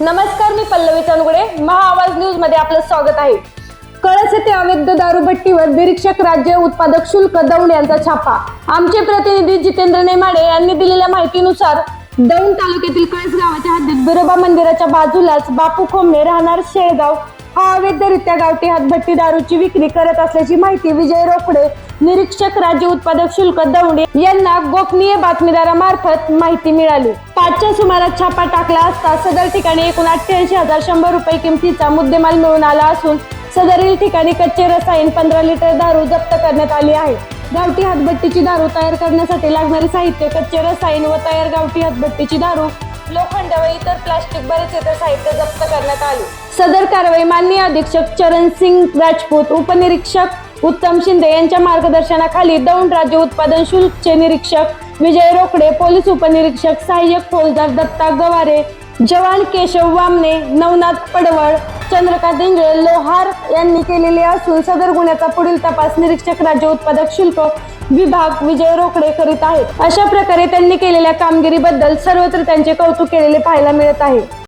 नमस्कार मी पल्लवी चंदगुडे महाआवाज न्यूजमध्ये आपलं स्वागत आहे. कळस येथे अवैध दारूभट्टीवर निरीक्षक राज्य उत्पादक शुल्क दौंड यांचा छापा. आमचे प्रतिनिधी जितेंद्र नेमाडे यांनी दिलेल्या माहितीनुसार दौंड तालुक्यातील कळस गावाच्या हद्दीत बिरोबा मंदिराच्या बाजूलाच बापू खोमणे राहणार शेळगाव हा अवैधरित्या गावठी हातभट्टी दारूची विक्री करत असल्याची माहिती विजय रोकडे निरीक्षक राज्य उत्पादक शुल्क दौंड यांना गोपनीय बातमीदारामार्फत माहिती मिळाली. पाचच्या सुमारास छापा टाकला असता सदर ठिकाणी एकूण अठ्ठ्याऐंशी हजार शंभर रुपये किमतीचा मुद्देमाल मिळून आला असून सदरील ठिकाणी कच्चे रसायन पंधरा लिटर दारू जप्त करण्यात आली आहे. गावठी हातभट्टीची दारू तयार करण्यासाठी लागणारे साहित्य कच्चे रसायन व तयार गावठी हातभट्टीची दारू लोखंड व इतर प्लास्टिक बरेच इतर साहित्य जप्त करण्यात आले. सदर कारवाई माननीय अधीक्षक चरण सिंग राजपूत उपनिरीक्षक उत्तम शिंदे यांच्या मार्गदर्शनाखाली दौंड राज्य उत्पादन शुल्कचे निरीक्षक विजय रोकडे पोलीस उपनिरीक्षक सहाय्यक फौजदार दत्ता गवारे जवान केशव वामने नवनाथ पडवळ चंद्रकांत इंगळे लोहार यांनी केलेले असून सदर गुन्ह्याचा पुढील तपास निरीक्षक राज्य उत्पादक शुल्क विभाग विजय रोकडे करीत आहेत. अशा प्रकारे त्यांनी केलेल्या कामगिरीबद्दल सर्वत्र त्यांचे कौतुक केलेले पाहायला मिळत आहे.